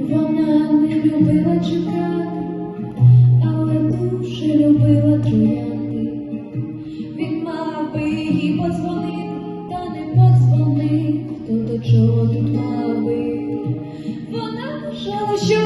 Вона не любила чекати, але дуже любила трояти. Він мав би їй подзвонити, та не подзвонив, то до чого тут мав би. Вона вважала, що